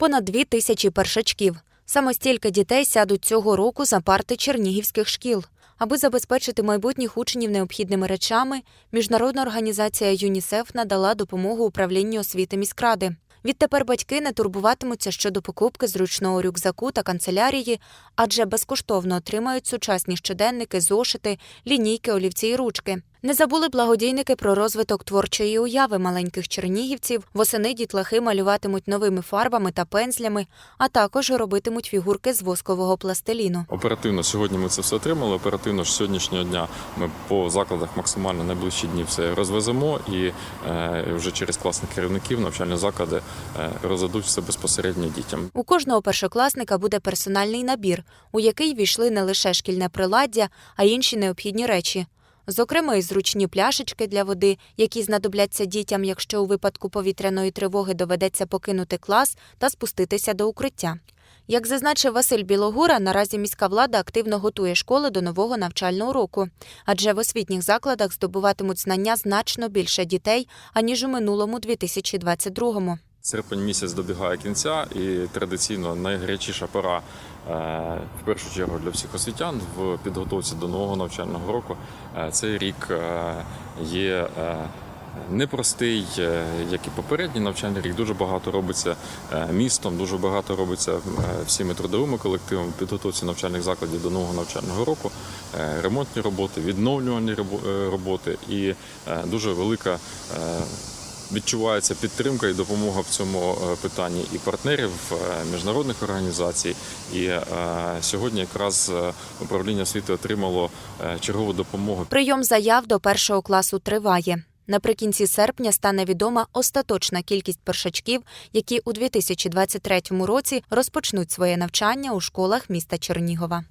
Понад дві тисячі першачків. Саме стільки дітей сядуть цього року за парти чернігівських шкіл. Аби забезпечити майбутніх учнів необхідними речами, міжнародна організація ЮНІСЕФ надала допомогу управлінню освіти міськради. Відтепер батьки не турбуватимуться щодо покупки зручного рюкзаку та канцелярії, адже безкоштовно отримають сучасні щоденники, зошити, лінійки, олівці і ручки. Не забули благодійники про розвиток творчої уяви маленьких чернігівців. Восени дітлахи малюватимуть новими фарбами та пензлями, а також робитимуть фігурки з воскового пластиліну. Оперативно сьогодні ми це все отримали. Оперативно ж сьогоднішнього дня ми по закладах максимально найближчі дні все розвеземо і е, вже через класних керівників навчальні заклади е, роздадуть все безпосередньо дітям. У кожного першокласника буде персональний набір, у який війшли не лише шкільне приладдя, а й інші необхідні речі. Зокрема, і зручні пляшечки для води, які знадобляться дітям, якщо у випадку повітряної тривоги доведеться покинути клас та спуститися до укриття. Як зазначив Василь Білогура, наразі міська влада активно готує школи до нового навчального року, адже в освітніх закладах здобуватимуть знання значно більше дітей, аніж у минулому 2022-му. Серпень місяць добігає кінця, і традиційно найгарячіша пора е, в першу чергу для всіх освітян в підготовці до нового навчального року. Е, Цей рік е, є непростий, як і попередній навчальний рік. Дуже багато робиться містом, дуже багато робиться всіми трудовими колективами підготовці навчальних закладів до нового навчального року. Ремонтні роботи, е, роботи і дуже велика. Відчувається підтримка і допомога в цьому е, питанні і партнерів е, міжнародних організацій. І е, сьогодні якраз управління освіти отримало чергову допомогу Прийом заяв до першого класу триває. Наприкінці серпня стане відома остаточна кількість першачків, які у 2023 році розпочнуть своє навчання у школах міста Чернігова.